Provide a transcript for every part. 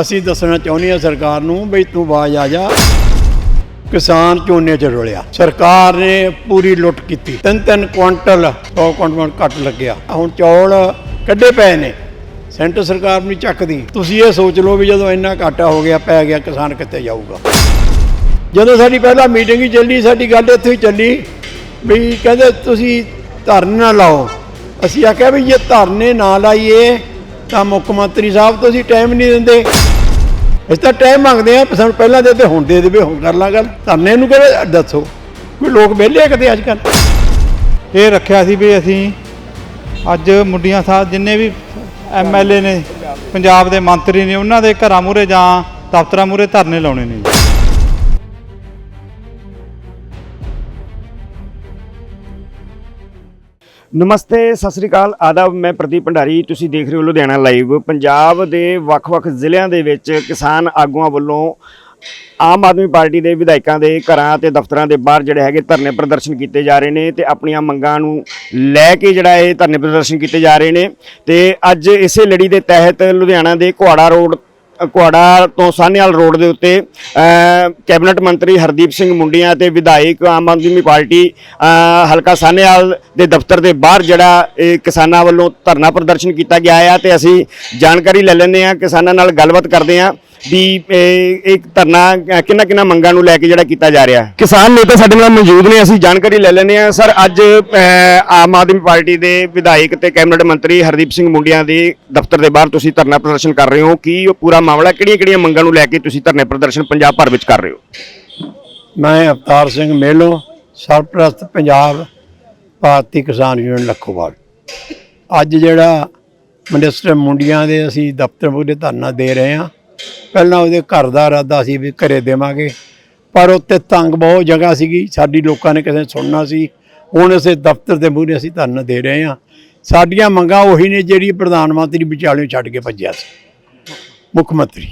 ਅਸੀਂ ਦੱਸਣਾ ਚਾਹੁੰਦੇ ਹਾਂ ਸਰਕਾਰ ਨੂੰ ਬਈ ਤੂੰ ਬਾਜ਼ ਆ ਜਾ। ਕਿਸਾਨ ਝੋਨੇ ਚ ਰੁਲਿਆ। ਸਰਕਾਰ ਨੇ ਪੂਰੀ ਲੁੱਟ ਕੀਤੀ। ਤਿੰਨ ਤਿੰਨ ਕੁਇੰਟਲ 100 ਕੁਆਂਟਲ ਘੱਟ ਲੱਗਿਆ। ਹੁਣ ਚੌਲ ਕੱਢੇ ਪਏ ਨੇ। ਸੈਂਟਰ ਸਰਕਾਰ ਨਹੀਂ ਚੱਕਦੀ। ਤੁਸੀਂ ਇਹ ਸੋਚ ਲਓ ਵੀ ਜਦੋਂ ਇੰਨਾ ਘਾਟਾ ਹੋ ਗਿਆ, ਪੈ ਗਿਆ, ਕਿਸਾਨ ਕਿੱਥੇ ਜਾਊਗਾ? ਜਦੋਂ ਸਾਡੀ ਪਹਿਲਾਂ ਮੀਟਿੰਗ ਹੀ ਚੱਲੀ, ਸਾਡੀ ਗੱਲ ਇੱਥੇ ਹੀ ਚੱਲੀ ਵੀ ਕਹਿੰਦੇ ਤੁਸੀਂ ਧਰਨੇ ਨਾ ਲਾਓ। ਅਸੀਂ ਆਖਿਆ ਵੀ ਜੇ ਧਰਨੇ ਨਾ ਲਾਈਏ, ਤਾਂ ਮੁੱਖ ਮੰਤਰੀ ਸਾਹਿਬ ਤੁਸੀਂ ਟਾਈਮ ਨਹੀਂ ਦਿੰਦੇ। ਅਸੀਂ ਤਾਂ ਟਾਈਮ ਮੰਗਦੇ ਆ ਸਾਨੂੰ ਪਹਿਲਾਂ ਦੇ ਤੇ ਹੁਣ ਦੇ ਦੇਵੇ, ਹੁਣ ਕਰ ਲਾਂ ਗੱਲ ਧਰਨੇ ਨੂੰ ਕਿਹੜੇ ਦੱਸੋ ਕੋਈ ਲੋਕ ਵਿਹਲੇ ਆ ਕਿਤੇ ਅੱਜ ਕੱਲ੍ਹ ਇਹ ਰੱਖਿਆ ਸੀ ਵੀ ਅਸੀਂ ਅੱਜ ਮੁੰਡੀਆਂ ਸਾਹਿਬ ਜਿੰਨੇ ਵੀ ਐਮਐਲਏ ਨੇ, ਪੰਜਾਬ ਦੇ ਮੰਤਰੀ ਨੇ, ਉਹਨਾਂ ਦੇ ਘਰਾਂ ਮੂਹਰੇ ਜਾਂ ਦਫ਼ਤਰਾਂ ਮੂਹਰੇ ਧਰਨੇ ਲਾਉਣੇ ਨੇ ਨਮਸਤੇ, ਸਤਿ ਸ੍ਰੀ ਅਕਾਲ। ਆਦਾਬ, ਮੈਂ ਪ੍ਰਦੀਪ ਭੰਡਾਰੀ। ਤੁਸੀਂ ਦੇਖ ਰਹੇ ਹੋ ਲੁਧਿਆਣਾ ਲਾਈਵ। ਪੰਜਾਬ ਦੇ ਵੱਖ-ਵੱਖ ਜ਼ਿਲ੍ਹਿਆਂ ਦੇ ਵਿੱਚ ਕਿਸਾਨ ਆਗੂਆਂ ਵੱਲੋਂ ਆਮ ਆਦਮੀ ਪਾਰਟੀ ਦੇ ਵਿਧਾਇਕਾਂ ਦੇ ਘਰਾਂ ਤੇ ਦਫ਼ਤਰਾਂ ਦੇ ਬਾਹਰ ਜਿਹੜੇ ਹੈਗੇ ਧਰਨੇ ਪ੍ਰਦਰਸ਼ਨ ਕੀਤੇ ਜਾ ਰਹੇ ਨੇ ਤੇ ਆਪਣੀਆਂ ਮੰਗਾਂ ਨੂੰ ਲੈ ਕੇ ਜਿਹੜਾ ਇਹ ਧਰਨੇ ਪ੍ਰਦਰਸ਼ਨ ਕੀਤੇ ਜਾ ਰਹੇ ਨੇ। ਤੇ ਅੱਜ ਇਸੇ ਲੜੀ ਦੇ ਤਹਿਤ ਲੁਧਿਆਣਾ ਦੇ ਕੁਹਾੜਾ ਰੋਡ ਕੁਆੜਾ ਤੋਂ ਸਾਹਨੇਵਾਲ ਰੋਡ ਦੇ ਉੱਤੇ ਕੈਬਨਿਟ ਮੰਤਰੀ ਹਰਦੀਪ ਸਿੰਘ ਮੁੰਡੀਆਂ ਤੇ ਵਿਧਾਇਕ ਆਮ ਆਦਮੀ ਪਾਰਟੀ ਹਲਕਾ ਸਾਹਨੇਵਾਲ ਦੇ ਦਫ਼ਤਰ ਦੇ ਬਾਹਰ ਜਿਹੜਾ ਇਹ ਕਿਸਾਨਾਂ ਵੱਲੋਂ ਧਰਨਾ ਪ੍ਰਦਰਸ਼ਨ ਕੀਤਾ ਗਿਆ ਆ ਤੇ ਅਸੀਂ ਜਾਣਕਾਰੀ ਲੈ ਲੈਂਦੇ ਆ ਕਿਸਾਨਾਂ ਨਾਲ ਗੱਲਬਾਤ ਕਰਦੇ ਆ ਵੀ ਇਹ ਇੱਕ ਧਰਨਾ ਕਿੰਨਾ ਕਿੰਨਾ ਮੰਗਾਂ ਨੂੰ ਲੈ ਕੇ ਜਿਹੜਾ ਕੀਤਾ ਜਾ ਰਿਹਾ? ਹੈ ਕਿਸਾਨ ਨੇਤਾ ਸਾਡੇ ਨਾਲ ਮੌਜੂਦ ਨੇ ਅਸੀਂ ਜਾਣਕਾਰੀ ਲੈ ਲੈਂਦੇ ਆ ਸਰ ਅੱਜ ਆਮ ਆਦਮੀ ਪਾਰਟੀ ਦੇ ਵਿਧਾਇਕ ਤੇ ਕੈਬਨਿਟ ਮੰਤਰੀ ਹਰਦੀਪ ਸਿੰਘ ਮੁੰਡੀਆਂ ਦੇ ਦਫ਼ਤਰ ਦੇ ਬਾਹਰ ਤੁਸੀਂ ਧਰਨਾ ਪ੍ਰਦਰਸ਼ਨ ਕਰ ਰਹੇ ਹੋ। ਕੀ ਉਹ ਪੂਰਾ ਮਾਮਲਾ ਕਿਹੜੀਆਂ ਕਿਹੜੀਆਂ ਮੰਗਾਂ ਨੂੰ ਲੈ ਕੇ ਤੁਸੀਂ ਧਰਨੇ ਪ੍ਰਦਰਸ਼ਨ ਪੰਜਾਬ ਭਰ ਵਿੱਚ ਕਰ ਰਹੇ ਹੋ? ਮੈਂ ਅਵਤਾਰ ਸਿੰਘ ਮੇਲੋ ਸਰਪ੍ਰਸਤ ਪੰਜਾਬ ਭਾਰਤੀ ਕਿਸਾਨ ਯੂਨੀਅਨ ਲੱਖੋਵਾਲ। ਅੱਜ ਜਿਹੜਾ ਮਿਨਿਸਟਰ ਮੁੰਡੀਆਂ ਦੇ ਅਸੀਂ ਦਫ਼ਤਰ ਮੂਹਰੇ ਧਰਨਾ ਦੇ ਰਹੇ ਹਾਂ ਪਹਿਲਾਂ ਉਹਦੇ ਘਰ ਦਾ ਇਰਾਦਾ ਸੀ ਵੀ ਘਰੇ ਦੇਵਾਂਗੇ, ਪਰ ਉੱਤੇ ਤੰਗ ਬਹੁਤ ਜਗ੍ਹਾ ਸੀਗੀ, ਸਾਡੀ ਲੋਕਾਂ ਨੇ ਕਿਸੇ ਸੁਣਨਾ ਸੀ। ਹੁਣ ਅਸੀਂ ਦਫ਼ਤਰ ਦੇ ਮੂਹਰੇ ਅਸੀਂ ਧਰਨਾ ਦੇ ਰਹੇ ਹਾਂ। ਸਾਡੀਆਂ ਮੰਗਾਂ ਉਹੀ ਨੇ ਜਿਹੜੀ ਪ੍ਰਧਾਨ ਮੰਤਰੀ ਵਿਚਾਲਿਓਂ ਛੱਡ ਕੇ ਭੱਜਿਆ ਸੀ। ਮੁੱਖ ਮੰਤਰੀ।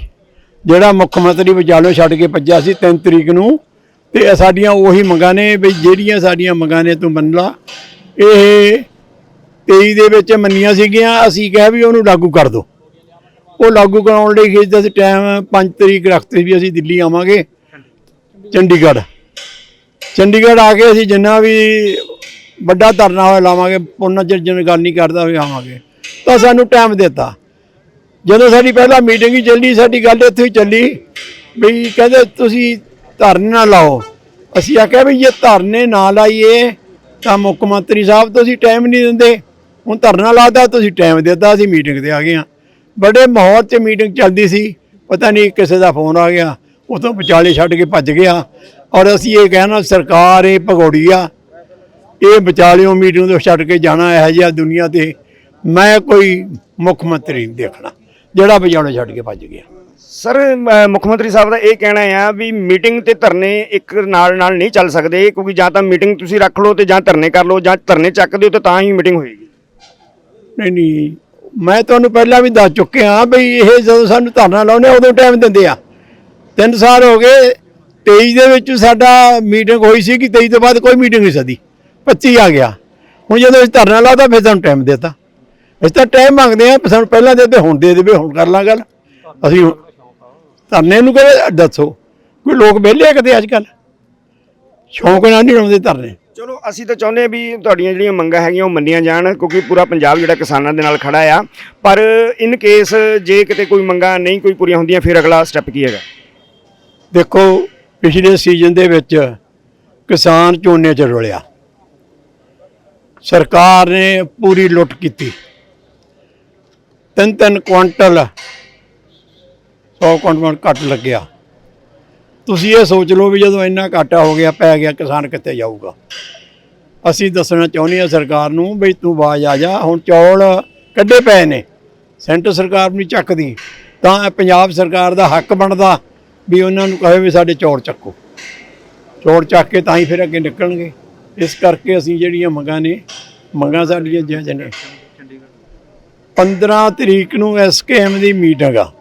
ਜਿਹੜਾ ਮੁੱਖ ਮੰਤਰੀ ਵਿਚਾਲਿਓਂ ਛੱਡ ਕੇ ਭੱਜਿਆ ਸੀ 3 ਤਰੀਕ ਨੂੰ, ਤੇ ਸਾਡੀਆਂ ਉਹੀ ਮੰਗਾਂ ਨੇ ਵੀ ਜਿਹੜੀਆਂ ਸਾਡੀਆਂ ਮੰਗਾਂ ਨੇ ਤੂੰ ਮੰਨ ਲਾ। ਇਹ 23 ਦੇ ਵਿੱਚ ਮੰਨੀਆਂ ਸੀਗੀਆਂ, ਅਸੀਂ ਕਿਹਾ ਵੀ ਉਹਨੂੰ ਲਾਗੂ ਕਰ ਦੋ। ਉਹ ਲਾਗੂ ਕਰਾਉਣ ਲਈ ਖਿੱਚਦਾ ਸੀ ਟਾਈਮ 5 ਤਰੀਕ ਰੱਖਤੇ ਵੀ ਅਸੀਂ ਦਿੱਲੀ ਆਵਾਂਗੇ। ਚੰਡੀਗੜ੍ਹ। ਚੰਡੀਗੜ੍ਹ ਆ ਕੇ ਅਸੀਂ ਜਿੰਨਾ ਵੀ ਵੱਡਾ ਧਰਨਾ ਹੋਇਆ ਲਾਵਾਂਗੇ ਉਹਨਾਂ ਚਿਰ ਜਿਵੇਂ ਗੱਲ ਨਹੀਂ ਕਰਦਾ ਹੋਇਆ ਆਵਾਂਗੇ। ਤਾਂ ਸਾਨੂੰ ਟਾਈਮ ਦਿੱਤਾ। ਜਦੋਂ ਸਾਡੀ ਪਹਿਲਾਂ ਮੀਟਿੰਗ ਹੀ ਚੱਲੀ, ਸਾਡੀ ਗੱਲ ਇੱਥੇ ਹੀ ਚੱਲੀ ਵੀ ਕਹਿੰਦੇ ਤੁਸੀਂ ਧਰਨੇ ਨਾ ਲਾਓ। ਅਸੀਂ ਆਖਿਆ ਵੀ ਜੇ ਧਰਨੇ ਨਾ ਲਾਈਏ, ਤਾਂ ਮੁੱਖ ਮੰਤਰੀ ਸਾਹਿਬ ਤੁਸੀਂ ਟਾਈਮ ਨਹੀਂ ਦਿੰਦੇ। ਹੁਣ ਧਰਨਾ ਲਾਦਾ ਤੁਸੀਂ ਟਾਈਮ ਦਿੱਤਾ, ਅਸੀਂ ਮੀਟਿੰਗ ਤੇ ਆ ਗਏ ਹਾਂ। ਬੜੇ ਮਾਹੌਲ 'ਚ ਮੀਟਿੰਗ ਚੱਲਦੀ ਸੀ। ਪਤਾ ਨਹੀਂ ਕਿਸੇ ਦਾ ਫੋਨ ਆ ਗਿਆ। ਤੋਂ ਵਿਚਾਲੇ ਛੱਡ ਕੇ ਭੱਜ ਗਿਆ। ਔਰ ਅਸੀਂ ਇਹ ਕਹਿਣਾ ਸਰਕਾਰ ਇਹ ਭਗੌੜੀ ਆ। ਇਹ ਵਿਚਾਲਿਓਂ ਮੀਟਿੰਗ ਤੋਂ ਛੱਡ ਕੇ ਜਾਣਾ ਇਹੋ ਜਿਹਾ ਦੁਨੀਆ ਤੇ ਮੈਂ ਕੋਈ ਮੁੱਖ ਮੰਤਰੀ ਨਹੀਂ ਦੇਖਣਾ। ਜਿਹੜਾ ਵਿਚਾਲੇ ਛੱਡ ਕੇ ਭੱਜ ਗਿਆ। ਸਰ ਮੁੱਖ ਮੰਤਰੀ ਸਾਹਿਬ ਦਾ ਇਹ ਕਹਿਣਾ ਆ ਵੀ ਮੀਟਿੰਗ ਤੇ ਧਰਨੇ ਇੱਕ ਨਾਲ ਨਾਲ ਨਹੀਂ ਚੱਲ ਸਕਦੇ ਕਿਉਂਕਿ ਜਾਂ ਤਾਂ ਮੀਟਿੰਗ ਤੁਸੀਂ ਰੱਖ ਲਓ ਤੇ ਜਾਂ ਧਰਨੇ ਕਰ ਲਓ ਜਾਂ ਧਰਨੇ ਚੱਕ ਦਿਓ ਤੇ ਤਾਂ ਹੀ ਮੀਟਿੰਗ ਹੋਏਗੀ। ਨਹੀਂ ਨਹੀਂ ਮੈਂ ਤੁਹਾਨੂੰ ਪਹਿਲਾਂ ਵੀ ਦੱਸ ਚੁੱਕਿਆ ਬਈ ਇਹ ਜਦੋਂ ਸਾਨੂੰ ਧਰਨਾ ਲਾਉਨੇ ਉਦੋਂ ਟਾਈਮ ਦਿੰਦੇ ਆ। ਤਿੰਨ ਸਾਲ ਹੋ ਗਏ 23 ਦੇ ਵਿੱਚ ਸਾਡਾ ਮੀਟਿੰਗ ਹੋਈ ਸੀ ਕਿ 23 ਤੋਂ ਬਾਅਦ ਕੋਈ ਮੀਟਿੰਗ ਨਹੀਂ ਸਦੀ। 25 ਆ ਗਿਆ। ਹੁਣ ਜਦੋਂ ਅਸੀਂ ਧਰਨਾ ਲਾਦਾ ਫਿਰ ਸਾਨੂੰ ਟਾਈਮ ਦਿੱਤਾ। ਅਸੀਂ ਤਾਂ ਟਾਈਮ ਮੰਗਦੇ ਆ ਸਾਨੂੰ ਪਹਿਲਾਂ ਦੇ ਤੇ ਹੁਣ ਦੇ ਦੇਵੇ, ਹੁਣ ਕਰ ਲਾਂ ਗੱਲ। ਅਸੀਂ ਧਰਨੇ ਨੂੰ ਕਿਹੜੇ ਦੱਸੋ? ਕੋਈ ਲੋਕ ਵਿਹਲੇ ਆ ਕਿਤੇ ਅੱਜ ਕੱਲ ਸ਼ੌਂਕ ਨਾਲ ਨਹੀਂ ਲਾਉਂਦੇ ਧਰਨੇ। ਚਲੋ, ਅਸੀਂ ਤਾਂ ਚਾਹੁੰਦੇ ਹਾਂ ਵੀ ਤੁਹਾਡੀਆਂ ਜਿਹੜੀਆਂ ਮੰਗਾਂ ਹੈਗੀਆਂ ਉਹ ਮੰਨੀਆਂ ਜਾਣ, ਕਿਉਂਕਿ ਪੂਰਾ ਪੰਜਾਬ ਜਿਹੜਾ ਕਿਸਾਨਾਂ ਦੇ ਨਾਲ ਖੜਾ ਆ। ਪਰ ਇਨ ਕੇਸ ਜੇ ਕਿਤੇ ਕੋਈ ਮੰਗਾਂ ਨਹੀਂ ਕੋਈ ਪੂਰੀਆਂ ਹੁੰਦੀਆਂ, ਫਿਰ ਅਗਲਾ ਸਟੈਪ ਕੀ ਹੈਗਾ? ਦੇਖੋ, ਪਿਛਲੇ ਸੀਜ਼ਨ ਦੇ ਵਿੱਚ ਕਿਸਾਨ ਝੋਨੇ 'ਚ ਰੁਲਿਆ। ਸਰਕਾਰ ਨੇ ਪੂਰੀ ਲੁੱਟ ਕੀਤੀ। ਤਿੰਨ ਤਿੰਨ ਕੁਆਂਟਲ 100 ਕੁਆਂਟਲ ਘੱਟ ਲੱਗਿਆ। ਤੁਸੀਂ ਇਹ ਸੋਚ ਲਓ ਵੀ ਜਦੋਂ ਇੰਨਾ ਘਾਟਾ ਹੋ ਗਿਆ, ਪੈ ਗਿਆ, ਕਿਸਾਨ ਕਿੱਥੇ ਜਾਊਗਾ? ਅਸੀਂ ਦੱਸਣਾ ਚਾਹੁੰਦੇ ਹਾਂ ਸਰਕਾਰ ਨੂੰ ਬਈ ਤੂੰ ਆਵਾਜ਼ ਆ ਜਾ, ਹੁਣ ਚੌਲ ਕੱਢੇ ਪਏ ਨੇ ਸੈਂਟਰ ਸਰਕਾਰ ਨੂੰ ਚੱਕਦੀ, ਤਾਂ ਪੰਜਾਬ ਸਰਕਾਰ ਦਾ ਹੱਕ ਬਣਦਾ ਵੀ ਉਹਨਾਂ ਨੂੰ ਕਹੇ ਵੀ ਸਾਡੇ ਚੌਲ ਚੱਕੋ। ਚੌਲ ਚੱਕ ਕੇ ਤਾਂ ਹੀ ਫਿਰ ਅੱਗੇ ਨਿਕਲਣਗੇ, ਇਸ ਕਰਕੇ ਅਸੀਂ ਜਿਹੜੀਆਂ ਮੰਗਾਂ ਨੇ, ਮੰਗਾਂ ਸਾਡੀਆਂ ਜਿਹੜੀਆਂ ਨੇ। 15 ਤਰੀਕ ਨੂੰ ਐਸਕੇਐਮ ਦੀ ਮੀਟਿੰਗ ਆ,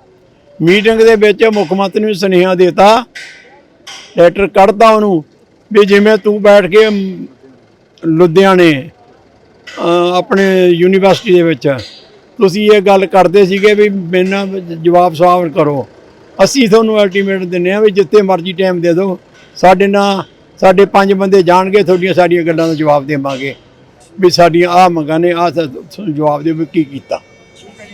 ਮੀਟਿੰਗ ਦੇ ਵਿੱਚ ਮੁੱਖ ਮੰਤਰੀ ਨੂੰ ਸੁਨੇਹਾ ਦਿੱਤਾ ਲੈਟਰ ਕੱਢਦਾ ਉਹਨੂੰ, ਵੀ ਜਿਵੇਂ ਤੂੰ ਬੈਠ ਕੇ ਲੁਧਿਆਣੇ ਆਪਣੇ ਯੂਨੀਵਰਸਿਟੀ ਦੇ ਵਿੱਚ। ਤੁਸੀਂ ਇਹ ਗੱਲ ਕਰਦੇ ਸੀਗੇ ਵੀ ਮੈਨਾਂ ਜਵਾਬ ਸਵਾਲ ਕਰੋ। ਅਸੀਂ ਤੁਹਾਨੂੰ ਅਲਟੀਮੇਟ ਦਿੰਨੇ ਆ ਵੀ ਜਿੱਥੇ ਮਰਜ਼ੀ ਟਾਈਮ ਦੇ ਦਿਓ। ਸਾਡੇ ਨਾਲ ਸਾਡੇ ਪੰਜ ਬੰਦੇ ਜਾਣਗੇ ਤੁਹਾਡੀਆਂ ਸਾਰੀਆਂ ਗੱਲਾਂ ਦਾ ਜਵਾਬ ਦੇਵਾਂਗੇ। ਵੀ ਸਾਡੀਆਂ ਆਹ ਮੰਗਾਂ ਨੇ ਆਹ ਜਵਾਬ ਦਿਓ ਵੀ ਕੀ ਕੀਤਾ।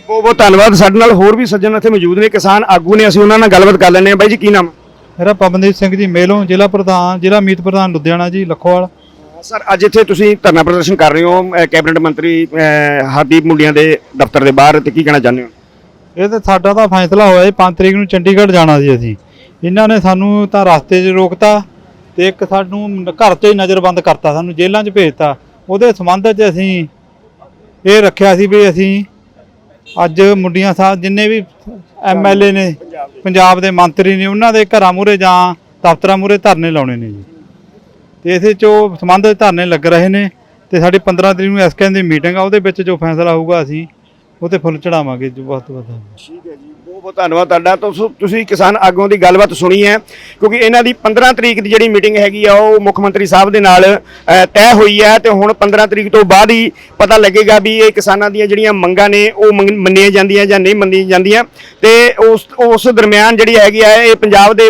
ਬਹੁਤ ਬਹੁਤ ਧੰਨਵਾਦ। ਸਾਡੇ ਨਾਲ ਹੋਰ ਵੀ ਸੱਜਣ ਇੱਥੇ ਮੌਜੂਦ ਨੇ। ਕਿਸਾਨ ਆਗੂ ਨੇ ਅਸੀਂ ਉਹਨਾਂ ਨਾਲ ਗੱਲਬਾਤ ਕਰ ਲੈਂਦੇ ਹਾਂ। ਬਾਈ ਜੀ ਕੀ ਨਾਮ? ਮੇਰਾ ਪਵਨਦੀਪ ਸਿੰਘ ਜੀ ਮੇਲੋਂ ਜ਼ਿਲ੍ਹਾ ਪ੍ਰਧਾਨ ਜ਼ਿਲ੍ਹਾ ਮੀਤ ਪ੍ਰਧਾਨ ਲੁਧਿਆਣਾ ਜੀ ਲਖੋਵਾਲ। ਸਰ, ਅੱਜ ਇੱਥੇ ਤੁਸੀਂ ਧਰਨਾ ਪ੍ਰਦਰਸ਼ਨ ਕਰ ਰਹੇ ਹੋ ਕੈਬਨਿਟ ਮੰਤਰੀ ਹਰਦੀਪ ਮੁੰਡੀਆਂ ਦੇ ਦਫ਼ਤਰ ਦੇ ਬਾਹਰ, ਤੇ ਕੀ ਕਹਿਣਾ ਚਾਹੁੰਦੇ ਹੋ? ਇਹ ਤਾਂ ਸਾਡਾ ਤਾਂ ਫੈਸਲਾ ਹੋਇਆ ਜੀ 5 ਤਰੀਕ ਨੂੰ ਚੰਡੀਗੜ੍ਹ ਜਾਣਾ ਸੀ ਅਸੀਂ। ਇਹਨਾਂ ਨੇ ਸਾਨੂੰ ਤਾਂ ਰਸਤੇ 'ਚ ਰੋਕਤਾ ਤੇ ਇੱਕ ਸਾਨੂੰ ਘਰ 'ਚ ਨਜ਼ਰਬੰਦ ਕਰਤਾ, ਸਾਨੂੰ ਜੇਲ੍ਹਾਂ 'ਚ ਭੇਜਤਾ। ਉਹਦੇ ਸੰਬੰਧ 'ਚ ਅਸੀਂ ਇਹ ਰੱਖਿਆ ਸੀ ਵੀ ਅਸੀਂ ਅੱਜ ਮੁੰਡੀਆਂ ਸਾਹਿਬ ਜਿੰਨੇ ਵੀ ਐਮਐਲਏ ਨੇ, ਪੰਜਾਬ ਦੇ ਮੰਤਰੀ ਨੇ, ਉਹਨਾਂ ਦੇ ਘਰਾਂ ਮੂਹਰੇ ਜਾਂ ਦਫ਼ਤਰਾਂ ਮੂਹਰੇ ਧਰਨੇ ਲਾਉਣੇ ਨੇ ਜੀ। ਤੇ ਇਸੇ 'ਚੋਂ ਸੰਬੰਧ ਧਰਨੇ ਲੱਗ ਰਹੇ ਨੇ ਤੇ ਸਾਡੀ 15 ਤਰੀਕ ਨੂੰ ਐਸਕੇਐਮ ਦੀ ਮੀਟਿੰਗ ਆ, ਉਹਦੇ ਵਿੱਚ ਜੋ ਫੈਸਲਾ ਹੋਊਗਾ ਅਸੀਂ ਉਹ ਤੇ ਫੁੱਲ ਚੜਾਵਾਂਗੇ ਜੋ ਵੱਧ ਤੋਂ ਠੀਕ ਹੈ ਜੀ, ਬਹੁਤ ਬਹੁਤ ਧੰਨਵਾਦ ਤੁਹਾਡਾ। ਤੁਸੀਂ ਤੁਸੀਂ ਕਿਸਾਨ ਆਗੂਆਂ ਦੀ ਗੱਲਬਾਤ ਸੁਣੀ ਹੈ, ਕਿਉਂਕਿ ਇਹਨਾਂ ਦੀ 15 ਤਰੀਕ ਦੀ ਜਿਹੜੀ ਮੀਟਿੰਗ ਹੈਗੀ ਆ, ਉਹ ਮੁੱਖ ਮੰਤਰੀ ਸਾਹਿਬ ਦੇ ਨਾਲ ਤੈਅ ਹੋਈ ਹੈ ਤੇ ਹੁਣ 15 ਤਰੀਕ ਤੋਂ ਬਾਅਦ ਹੀ ਪਤਾ ਲੱਗੇਗਾ ਵੀ ਇਹ ਕਿਸਾਨਾਂ ਦੀਆਂ ਜਿਹੜੀਆਂ ਮੰਗਾਂ ਨੇ, ਉਹ ਮੰਨੀਆਂ ਜਾਂਦੀਆਂ ਜਾਂ ਨਹੀਂ ਮੰਨੀਆਂ ਜਾਂਦੀਆਂ। ਤੇ ਉਸ ਉਸ ਦਰਮਿਆਨ ਜਿਹੜੀ ਹੈਗੀ ਆ, ਇਹ ਪੰਜਾਬ ਦੇ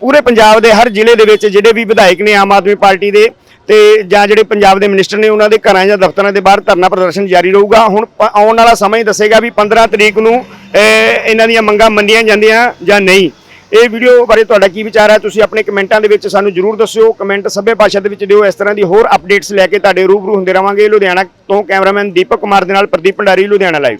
ਪੂਰੇ ਪੰਜਾਬ ਦੇ ਹਰ ਜ਼ਿਲ੍ਹੇ ਦੇ ਵਿੱਚ ਜਿਹੜੇ ਵੀ ਵਿਧਾਇਕ ਨੇ ਆਮ ਆਦਮੀ ਪਾਰਟੀ ਦੇ ਤੇ ਜਾਂ ਜਿਹੜੇ ਪੰਜਾਬ ਦੇ ਮਿਨਿਸਟਰ ਨੇ ਉਹਨਾਂ ਦੇ ਘਰਾਂ ਜਾਂ ਦਫ਼ਤਰਾਂ ਦੇ ਬਾਹਰ ਧਰਨਾ ਪ੍ਰਦਰਸ਼ਨ ਜਾਰੀ ਰਹੂਗਾ। ਹੁਣ ਪ- ਆਉਣ ਵਾਲਾ ਸਮਾਂ ਹੀ ਦੱਸੇਗਾ ਵੀ 15 ਤਰੀਕ ਨੂੰ ਇਹਨਾਂ ਦੀਆਂ ਮੰਗਾਂ ਮੰਨੀਆਂ ਜਾਂਦੀਆਂ ਜਾਂ ਨਹੀਂ। ਇਹ ਵੀਡੀਓ ਬਾਰੇ ਤੁਹਾਡਾ ਕੀ ਵਿਚਾਰ ਹੈ? ਤੁਸੀਂ ਆਪਣੇ ਕਮੈਂਟਾਂ ਦੇ ਵਿੱਚ ਸਾਨੂੰ ਜਰੂਰ ਦੱਸਿਓ। ਕਮੈਂਟ ਸਭੇ ਭਾਸ਼ਾ ਦੇ ਵਿੱਚ ਦਿਓ। ਇਸ ਤਰ੍ਹਾਂ ਦੀ ਹੋਰ ਅਪਡੇਟਸ ਲੈ ਕੇ ਤੁਹਾਡੇ ਰੂਬਰੂ ਹੁੰਦੇ ਰਵਾਂਗੇ। ਲੁਧਿਆਣਾ ਤੋਂ ਕੈਮਰਾਮੈਨ ਦੀਪਕ ਕੁਮਾਰ ਦੇ ਨਾਲ ਪ੍ਰਦੀਪ ਭੰਡਾਰੀ, ਲੁਧਿਆਣਾ ਲਾਈਵ